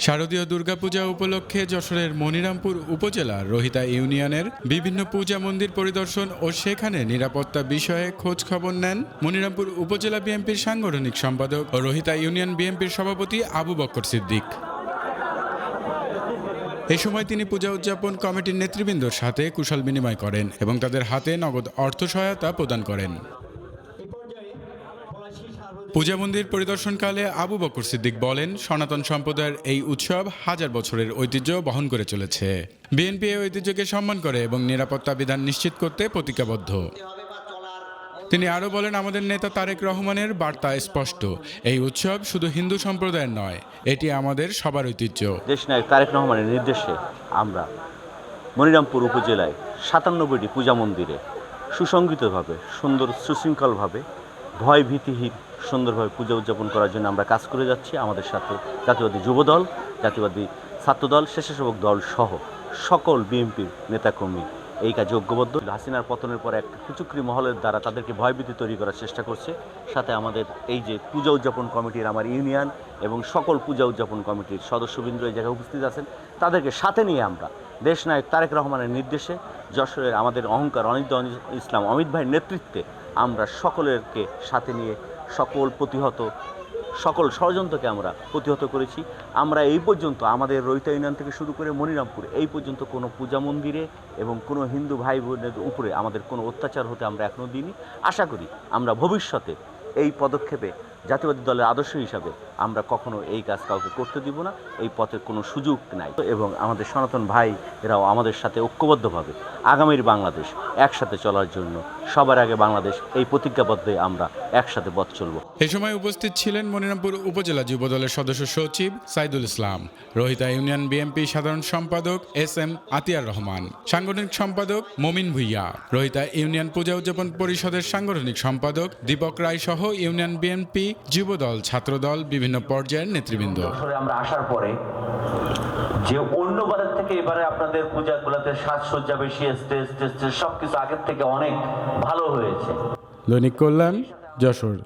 শারদীয় দুর্গাপূজা উপলক্ষে যশোরের মনিরামপুর উপজেলার রোহিতা ইউনিয়নের বিভিন্ন পূজা মন্দির পরিদর্শন ও সেখানে নিরাপত্তা বিষয়ে খোঁজ খবর নেন মনিরামপুর উপজেলা বিএনপির সাংগঠনিক সম্পাদক ও রোহিতা ইউনিয়ন বিএনপির সভাপতি আবু বক্কর সিদ্দিক। এ সময় তিনি পূজা উদযাপন কমিটির নেতৃবৃন্দর সাথে কুশল বিনিময় করেন এবং তাদের হাতে নগদ অর্থ সহায়তা প্রদান করেন। পূজা মন্দির পরিদর্শনকালে আবু বকর সিদ্দিক বলেন, সনাতন সম্প্রদায়ের এই উৎসব হাজার বছরের ঐতিহ্য বহন করে চলেছে। বিএনপি এই ঐতিহ্যকে সম্মান করে এবং নিরাপত্তা বিধান নিশ্চিত করতে প্রতিজ্ঞাবদ্ধ। তিনি আরও বলেন, আমাদের নেতা তারেক রহমানের বার্তা স্পষ্ট, এই উৎসব শুধু হিন্দু সম্প্রদায়ের নয়, এটি আমাদের সবার ঐতিহ্য। দেশনায়ক তারেক রহমানের নির্দেশে আমরা মনিরামপুর উপজেলায় সাতান্নব্বইটি পূজা মন্দিরে সুসংগঠিতভাবে সুন্দর সুশৃঙ্খলভাবে ভয় ভীতিহীন সুন্দরভাবে পূজা উদযাপন করার জন্য আমরা কাজ করে যাচ্ছি। আমাদের সাথে জাতীয়বাদী যুবদল, জাতীয়বাদী ছাত্রদল, স্বেচ্ছাসেবক দল সহ সকল বিএনপির নেতাকর্মী। এই কাজে ঐক্যবদ্ধ। হাসিনার পতনের পর এক কুচুকরি মহলের দ্বারা তাদেরকে ভয়ভীতি তৈরি করার চেষ্টা করছে। সাথে আমাদের এই যে পূজা উদযাপন কমিটির আমার ইউনিয়ন এবং সকল পূজা উদযাপন কমিটির সদস্যবৃন্দ এই জায়গায় উপস্থিত আছেন, তাদেরকে সাথে নিয়ে আমরা দেশনায়ক তারেক রহমানের নির্দেশে যশোরের আমাদের অহংকার অনিত ইসলাম অমিত ভাইয়ের নেতৃত্বে আমরা সকলেরকে সাথে নিয়ে সকল প্রতিহত, সকল ষড়যন্ত্রকে আমরা প্রতিহত করেছি। আমরা এই পর্যন্ত আমাদের রৈতা ইউনিয়ন থেকে শুরু করে মনিরামপুর, এই পর্যন্ত কোনো পূজা মন্দিরে এবং কোনো হিন্দু ভাই বোনের উপরে আমাদের কোনো অত্যাচার হতে আমরা এখনও দিইনি। আশা করি আমরা ভবিষ্যতে এই পদক্ষেপে জাতীয়বাদী দলের আদর্শ হিসাবে আমরা কখনো এই কাজ কাউকে করতে দিব না, এই পথের কোনো সুযোগ নাই এবং আমাদের সনাতন ভাই এরাও আমাদের সাথে ঐক্যবদ্ধভাবে আগামীর বাংলাদেশ একসাথে চলার জন্য সবার আগে বাংলাদেশ এই প্রতিজ্ঞাবদ্ধে আমরা একসাথে পথ চলবো। এ সময় উপস্থিত ছিলেন মনিরামপুর উপজেলা যুবদলের সদস্য সচিব সাইদুল ইসলাম রোহিতা ইউনিয়ন বিএনপি সাধারণ সম্পাদক এস এম আতিয়ার রহমান সাংগঠনিক সম্পাদক মমিন ভুইয়া রোহিতা ইউনিয়ন পূজা উদযাপন পরিষদের সাংগঠনিক সম্পাদক দীপক রায় সহ ইউনিয়ন বিএনপি যুবদল ছাত্রদল বিভিন্ন পর্যায়ের নেতৃবৃন্দ। আমরা আসার পরে যে অন্যবারের থেকে এবারে আপনাদের পূজাগুলোতে সাজসজ্জা বেশি, স্টেজ টেস্টেজ সবকিছু আগের থেকে অনেক ভালো হয়েছে। দৈনিক কল্যাণ, যশোর।